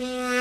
เ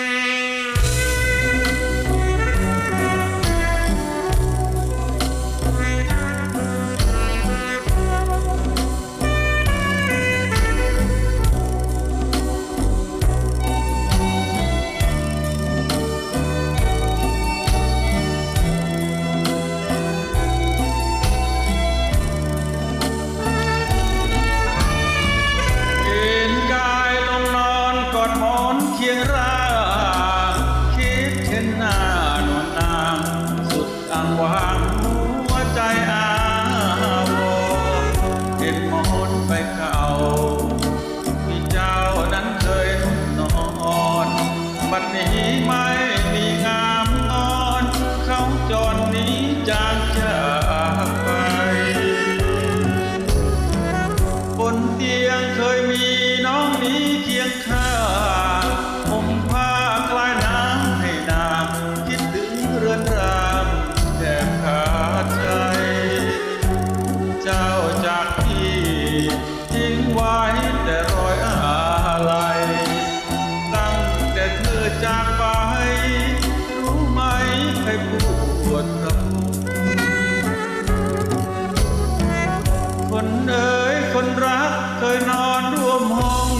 เคยนอนร่วมห้อง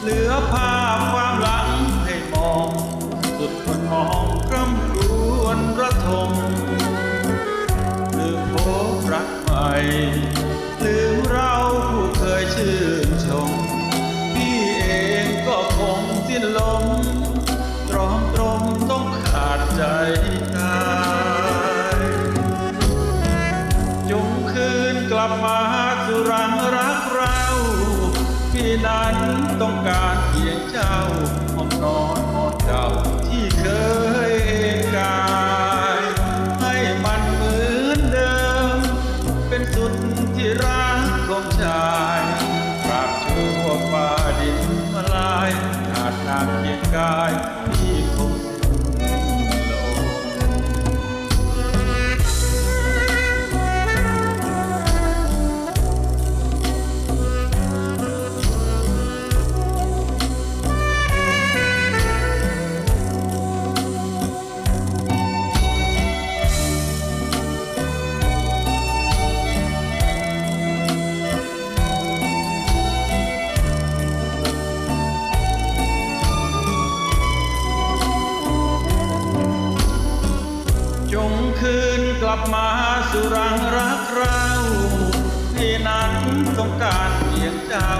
เหลือภาพความหลังให้มอง สุดคนมองกำกรวนระทมลืมพบรักใหม่ลืมเราผู้เคยชื่นชม พี่เองก็คงสิ้นลมตรอมตรมต้องขาดใจตายจงคืนกลับมาสู่รังรักร นั้นต้องการเพียงเจ้าห้องนอนหอนเจ้าที่เคยเอนกายให้มันเหมือนเดิม เป็นสุดที่รักของชา คืนกลับมาสุรังรักเราที่นั้นต้องการเพียงเจ้า